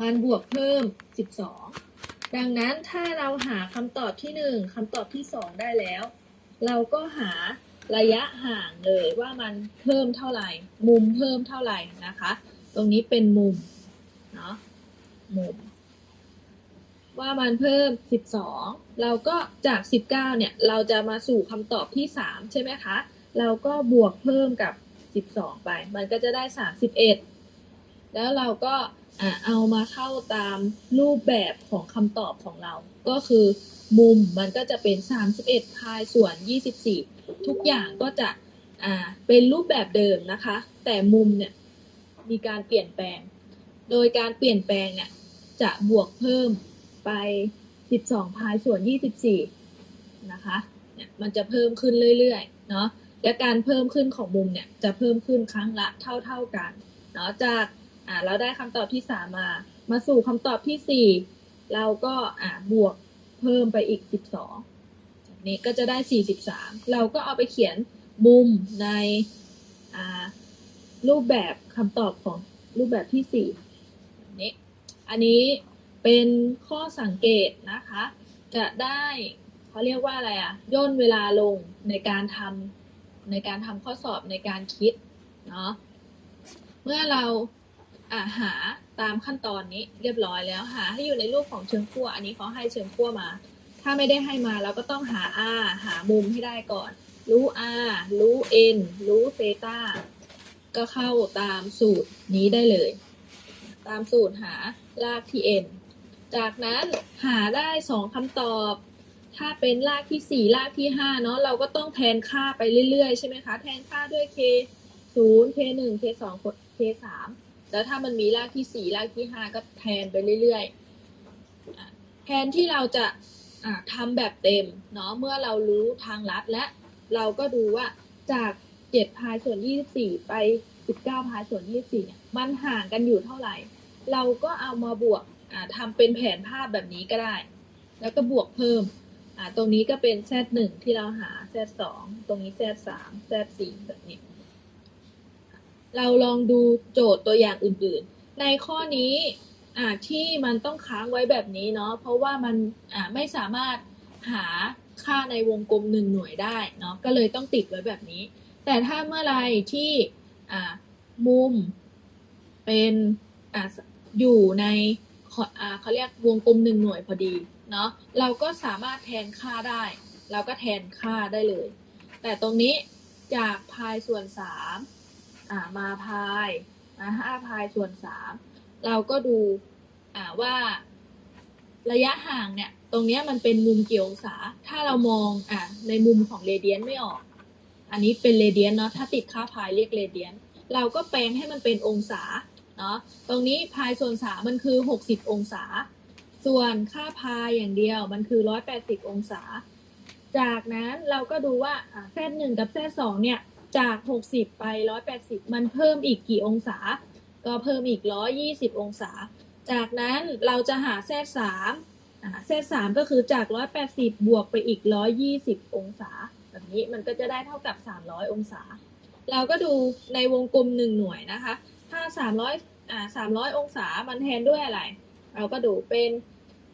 มันบวกเพิ่ม 12 ดังนั้นถ้าเราหาคำตอบที่ 1คำตอบที่ 2 ได้แล้ว เราก็หาระยะห่างเลยว่ามันเพิ่มเท่าไหร่ มุมเพิ่มเท่าไหร่นะคะ ตรงนี้เป็นมุมเนาะมุม ว่ามันเพิ่ม 12 เราก็จาก 19 เนี่ย เราจะมาสู่คำตอบที่ 3 ใช่ไหมคะ เราก็บวกเพิ่มกับ 12 ไป มันก็จะได้ 31 แล้วเราก็ อะเอามาเข้าตามรูปแบบของคำตอบของเรา ก็คือมุมมันก็จะเป็น 31 พายส่วน 24 ทุกอย่างก็จะอ่าเป็นรูปแบบเดิมนะคะ แต่มุมเนี่ยมีการเปลี่ยนแปลง โดยการเปลี่ยนแปลงเนี่ยจะบวกเพิ่มไป 12 พายส่วน 24 นะคะเนี่ยมันจะเพิ่มขึ้นเรื่อยๆเนาะและการเพิ่มขึ้นของมุมเนี่ยจะเพิ่มขึ้นครั้งละเท่าๆกันเนาะจาก อ่าเราได้คำตอบที่3มา มาสู่คำตอบที่4เราก็อ่าบวกเพิ่มไปอีก12จากนี้ก็จะได้43เราก็เอาไปเขียนมุมในอ่ารูปแบบคำตอบของรูปแบบที่4แบบนี้อันนี้เป็นข้อสังเกตนะคะ จะได้เขาเรียกว่าอะไรอะย่นเวลาลงในการทำในการทำข้อสอบในการคิดเนาะเมื่อเรา อ่าหาตามขั้นตอนนี้เรียบร้อยแล้วหาให้อยู่ในรูปของเชิงขั้วอันนี้เขาให้เชิงขั้วมา ถ้าไม่ได้ให้มาเราก็ต้องหา r หามุมให้ได้ก่อน รู้ r รู้ n รู้เซตาก็เข้าตามสูตรนี้ได้เลย ตามสูตรหารากที่ n จากนั้นหาได้สองคำตอบ ถ้าเป็นรากที่สี่รากที่ห้าเนาะเราก็ต้องแทนค่าไปเรื่อยๆ ใช่ไหมคะ แทนค่าด้วย k ศูนย์ k หนึ่ง k สอง k สาม แล้วถ้ามันมีรากที่สี่รากที่ห้าก็แทนไปเรื่อยๆแทนที่เราจะอะทำแบบเต็มเนาะเมื่อเรารู้ทางลัดและเราก็ดูว่าจากเจ็ดพายส่วนยี่สิบสี่ไปสิบเก้าพายส่วนยี่สิบสี่เนี่ยมันห่างกันอยู่เท่าไหร่ เราก็เอามาบวกอ่าทำเป็นแผนภาพแบบนี้ก็ได้ แล้วก็บวกเพิ่มตรงนี้ก็เป็น z หนึ่งที่เราหา z สองตรงนี้ z สาม z สี่แบบนี้ เราลองดูโจทย์ตัวอย่างอื่นๆ ในข้อนี้อ่าที่มันต้องค้างไว้แบบนี้เนาะเพราะว่ามันอ่าไม่สามารถหาค่าในวงกลมหนึ่งหน่วยได้เนาะก็เลยต้องติดไว้แบบนี้ แต่ถ้าเมื่อไรที่อ่ามุมเป็นอ่าอยู่ในอ่าเขาเรียกวงกลมหนึ่งหน่วยพอดีเนาะเราก็สามารถแทนค่าได้ เราก็แทนค่าได้เลย แต่ตรงนี้จากพายส่วนสาม อ่ามาพายมาห้าพายส่วนสามเราก็ดูอ่าว่าระยะห่างเนี่ย ตรงเนี้ยมันเป็นมุมเกี่องศาถ้าเรามองอ่าในมุมของเรเดียนไม่ออก อันนี้เป็นเรเดียนเนาะถ้าติดค่าพายเรียกเรเดียน เราก็แปลงให้มันเป็นองศาเนาะตรงนี้พายส่วนสามมันคือ 60 องศา ส่วนค่าพายอย่างเดียวมันคือ 180 องศา จากนั้นเราก็ดูว่าแซดหนึ่งกับแซดสองเนี่ย จาก 60 ไป 180 มันเพิ่มอีกกี่องศา ก็เพิ่มอีก 120 องศา จากนั้นเราจะหาแซดสามแซดสามก็คือจาก 180 บวกไปอีก 120 องศา แบบนี้มันก็จะได้เท่ากับ 300 องศา เราก็ดูในวงกลมหนึ่งหน่วยนะคะ ถ้า 300อ่า300 องศา มันแทนด้วยอะไร เราก็ดูเป็น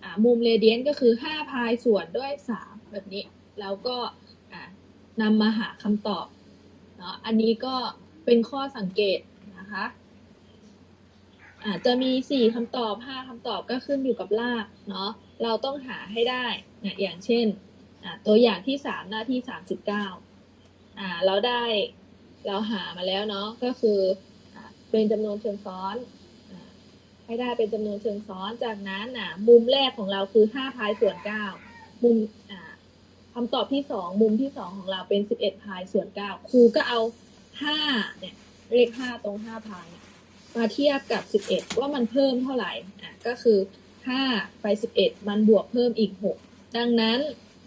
อ่ามุมเรเดียนก็คือ 5 พายส่วนด้วย 3 แบบนี้ แล้วก็อ่านำมาหาคำตอบ นาะอันนี้ก็เป็นข้อสังเกตนะคะอาจจะมี4คำตอบ5คำตอบก็ขึ้นอยู่กับรากเนาะเราต้องหาให้ได้นะอย่างเช่นอ่าตัวอย่างที่3หน้าที่39อ่าเราได้เราหามาแล้วเนาะก็คือเป็นจำนวนเชิงซ้อนอให้ได้เป็นจำนวนเชิงซ้อนจากนั้นอะมุมแรกของเราคือห้าพายส่วนเก้ามุมอ่า คำตอบที่สองมุมที่สองของเราเป็นสิบเอ็ดพายส่วนเก้าครูก็เอาห้าเนี่ยเลขห้าตรงห้าพายมาเทียบกับสิบเอ็ดว่ามันเพิ่มเท่าไหร่อะก็คือห้าไปสิบเอ็ดมันบวกเพิ่มอีกหกดังนั้น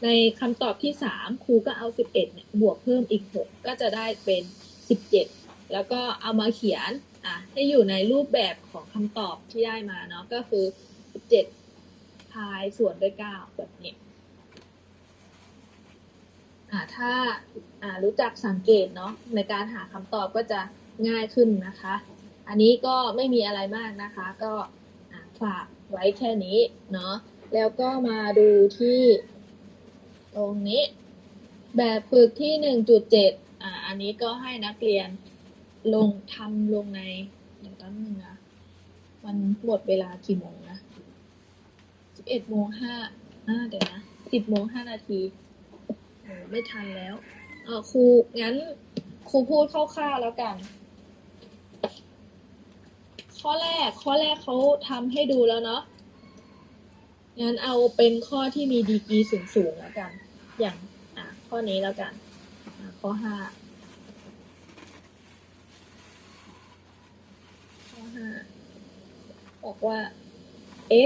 ในคำตอบที่สามครูก็เอาสิบเอ็ดเนี่ยบวกเพิ่มอีกหกก็จะได้เป็นสิบเจ็ดแล้วก็เอามาเขียนอะให้อยู่ในรูปแบบของคำตอบที่ได้มาเนาะก็คือ17พายส่วนด้วย9แบบนี้่ะ ถ้าอ่ารู้จักสังเกตเนาะในการหาคำตอบก็จะง่ายขึ้นนะคะ อันนี้ก็ไม่มีอะไรมากนะคะ ก็ฝากไว้แค่นี้เนาะแล้วก็มาดูที่ตรงนี้ แบบฝึกที่หนึ่งจุดเจ็ดอ่าอันนี้ก็ให้นักเรียนลงทำลงในเดี๋ยวแป๊บนึงนะมันหมดเวลากี่โมงนะสิบเอ็ดโมงห้าอ่าเดี๋ยวนะสิบโมงห้านาที ไม่ทันแล้ว เออครูงั้นครูพูดคร่าวๆแล้วกัน ข้อแรกข้อแรกเขาทำให้ดูแล้วเนาะงั้นเอาเป็นข้อที่มีดีกรีสูงๆแล้วกัน อย่างอะข้อนี้แล้วกันข้อห้าข้อห้าบอกว่า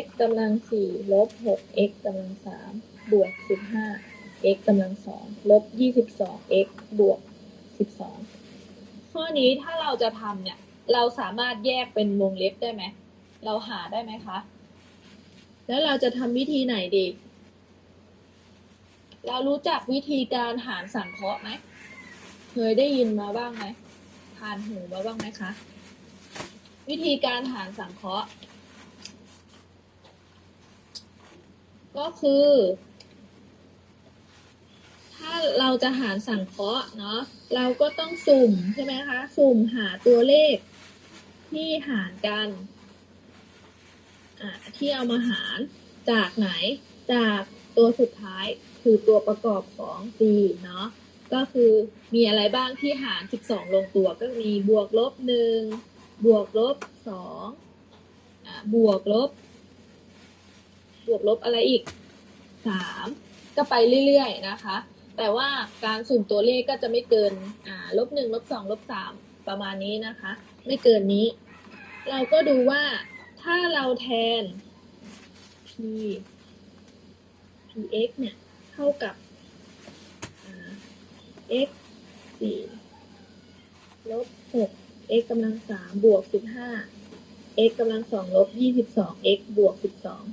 x กำลังสี่ลบหก x กำลังสามบวกสิบห้า x กำลังสองลบยี่สิบสอง x บวกสิบสองข้อนี้ถ้าเราจะทำเนี่ย เราสามารถแยกเป็นวงเล็บได้ไหม เราหาได้ไหมคะ แล้วเราจะทำวิธีไหนดี เรารู้จักวิธีการหารสังเคราะห์ไหม เคยได้ยินมาบ้างไหมผ่านหูมาบ้างไหมคะ วิธีการหารสังเคราะห์ ก็คือาเราจะหารสังเคราะห์เนาะเราก็ต้องสุ่มใช่ไหมคะสุ่มหาตัวเลขที่หารกันอ่าที่เอามาหารจากไหนจากตัวสุดท้ายคือตัวประกอบของ c เนาะก็คือมีอะไรบ้างที่หาร 12 ลงตัวก็มีบวกลบ 1 บวกลบ2อ่าบวกลบ บวกลบอะไรอีก 3 ก็ไปเรื่อยๆนะคะ แต่ว่าการสุ่มตัวเลขก็จะไม่เกินอ่าลบหนึ่งลบสองลบสามประมาณนี้นะคะ ไม่เกินนี้ เราก็ดูว่าถ้าเราแทน p px เนี่ย เท่ากับอ่า x สี่ลบหก x กำลังสามบวกสิบห้า x กำลังสองลบยี่สิบสอง x บวกสิบสอง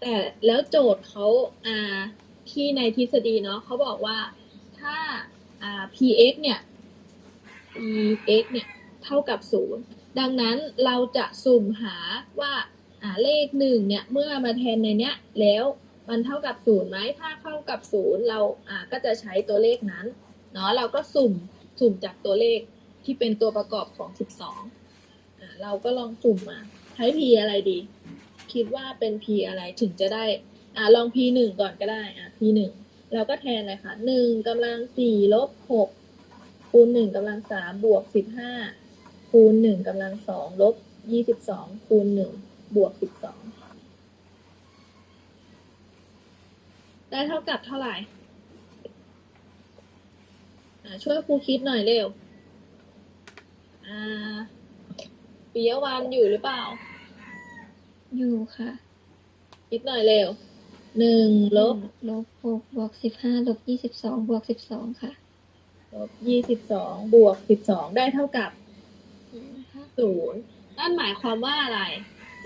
แต่แล้วโจทย์เขาอ่า ที่ในทฤษฎีเนาะเขาบอกว่าถ้าอ่า px เนี่ย px เนี่ย เท่ากับศูนย์ดังนั้นเราจะสุ่มหาว่าอ่าเลขหนึ่งเนี่ย เมื่อมาแทนในเนี้ยแล้วมันเท่ากับศูนย์ไหมถ้าเท่ากับศูนย์เราอ่าก็จะใช้ตัวเลขนั้นเนาะเราก็สุ่มสุ่มจากตัวเลขที่เป็นตัวประกอบของ 12อ่าเราก็ลองสุ่มมา ใช้ p อะไรดี คิดว่าเป็น p อะไรถึงจะได้ อ่าลอง p หนึ่งก่อนก็ได้อ่า p หนึ่งเราก็แทนเลยค่ะหนึ่งกำลังสี่ลบหกคูณหนึ่งกำลังสามบวกสิบห้าคูณหนึ่งกำลังสองลบยี่สิบสองคูณหนึ่งบวกสิบสองได้เท่ากับเท่าไหร่อ่าช่วยครูคิดหน่อยเร็วอ่าปิยวันอยู่หรือเปล่า อยู่ค่ะ คิดหน่อยเร็ว หนึ่งลบลบหกบวกสิบห้าลบยี่สิบสองบวกสิบสองค่ะลบยี่สิบสองบวกสิบสองได้เท่ากับศูนย์นั่นหมายความว่าอะไร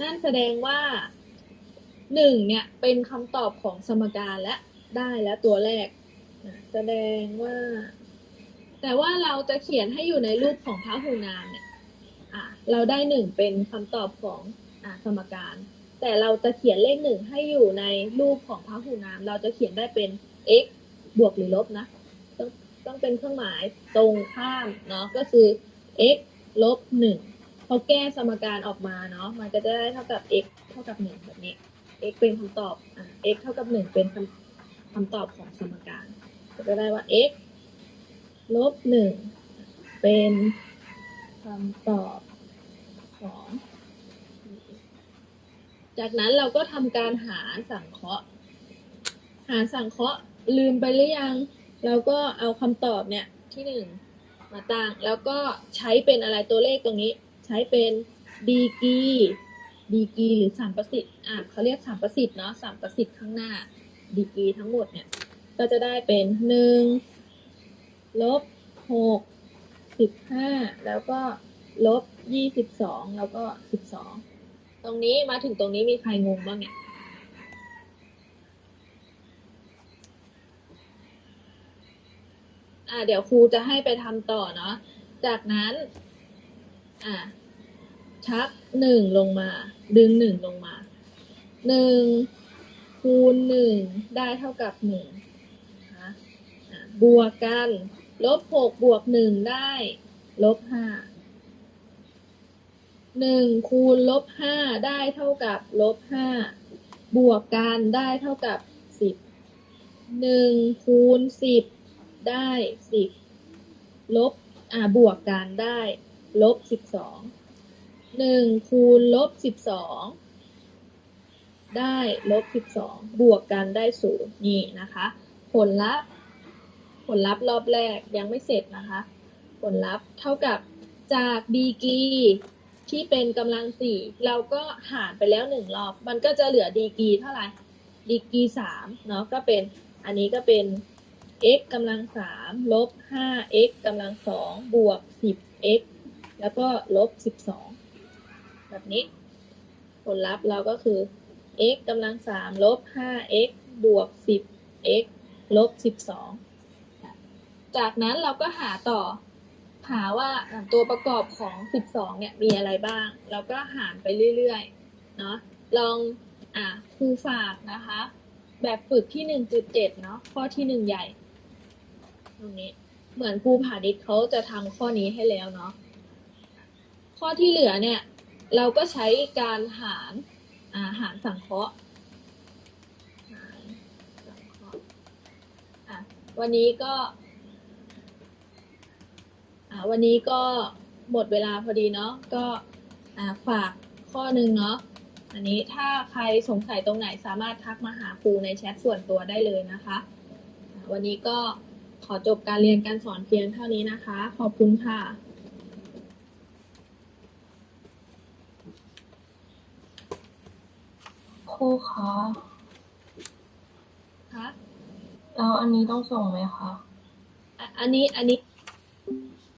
นั่นแสดงว่าหนึ่งเนี่ยเป็นคำตอบของสมการและได้แล้วตัวแรกอะแสดงว่า แต่ว่าเราจะเขียนให้อยู่ในรูปของพหูนามเนี่ยอะเราได้หนึ่งเป็นคำตอบของอะสมการ แต่เราจะเขียนเลขหนึ่งให้อยู่ในรูปของพหูนาม เราจะเขียนได้เป็น x บวกหรือลบนะ ต้องต้องเป็นเครื่องหมายตรงข้ามเนาะก็คือ x ลบหนึ่งพอแก้สมการออกมาเนาะมันก็จะได้เท่ากับ x เท่ากับหนึ่งแบบนี้ x เป็นคำตอบอะ x เท่ากับหนึ่งเป็นคำคำตอบของสมการก็จะได้ว่า x ลบหนึ่งเป็นคำตอบของ จากนั้นเราก็ทำการหารสังเคราะห์ หารสังเคราะห์ลืมไปหรือยัง เราก็เอาคำตอบเนี่ยที่หนึ่งมาตั้งแล้วก็ใช้เป็นอะไรตัวเลขตรงนี้ ใช้เป็นดีกีดีกีหรือสามประสิทธิ์อะเขาเรียกสามประสิทธิ์เนาะสามประสิทธิ์ข้างหน้าดีกีทั้งหมดเนี่ย ก็จะได้เป็นหนึ่งลบหกสิบห้าแล้วก็ลบยี่สิบสองแล้วก็สิบสอง ตรงนี้มาถึงตรงนี้มีใครงงบ้างเนี่ยอ่าเดี๋ยวครูจะให้ไปทำต่อเนาะ จากนั้น อ่าชักหนึ่งลงมา ดึงหนึ่งลงมาหนึ่งคูณหนึ่งได้เท่ากับหนึ่งนะบวกกัน ลบหกบวกหนึ่งได้ ลบห้า หนึ่งคูณลบห้าได้เท่ากับลบห้าบวกกันได้เท่ากับสิบหนึ่งคูณสิบได้สิบลบอ่าบวกกันได้ลบสิบสองหนึ่งคูณลบสิบสองได้ลบสิบสองบวกกันได้ศูนย์นี่นะคะ ผลลัพธ์ ผลลัพธ์รอบแรกยังไม่เสร็จนะคะ ผลลัพธ์เท่ากับจากดีกรี ที่เป็นกำลังสี่เราก็หารไปแล้วหนึ่งรอบ มันก็จะเหลือดีกีเท่าไหร่ดีกีสามเนาะก็เป็นอันนี้ก็เป็น x กำลังสามลบห้า x กำลังสองบวกสิบ x แล้วก็ลบสิบสองแบบนี้ ผลลัพธ์เราก็คือ x กำลังสามลบห้า x บวกสิบ x ลบสิบสองจากนั้นเราก็หาต่อ หาว่าตัวประกอบของ 12 เนี่ยมีอะไรบ้างเราก็หารไปเรื่อยๆ เนาะลองอะครูฝากนะคะ แบบฝึกที่ 1.7 เนาะข้อที่ 1 ใหญ่ ตรงนี้ เหมือนครูผานิชเขาจะทำข้อนี้ให้แล้วเนาะ ข้อที่เหลือเนี่ย เราก็ใช้การหารอ่าหารสังเคราะห์วันนี้ก็ วันนี้ก็หมดเวลาพอดีเนาะก็อ่าฝากข้อหนึ่งเนาะอันนี้ถ้าใครสงสัยตรงไหนสามารถทักมาหาครูในแชทส่วนตัวได้เลยนะคะอ่าวันนี้ก็ขอจบการเรียนการสอนเพียงเท่านี้นะคะ ขอบคุณค่ะครูคะคะแล้วอันนี้ต้องส่งไหมคะอะอันนี้ อันนี้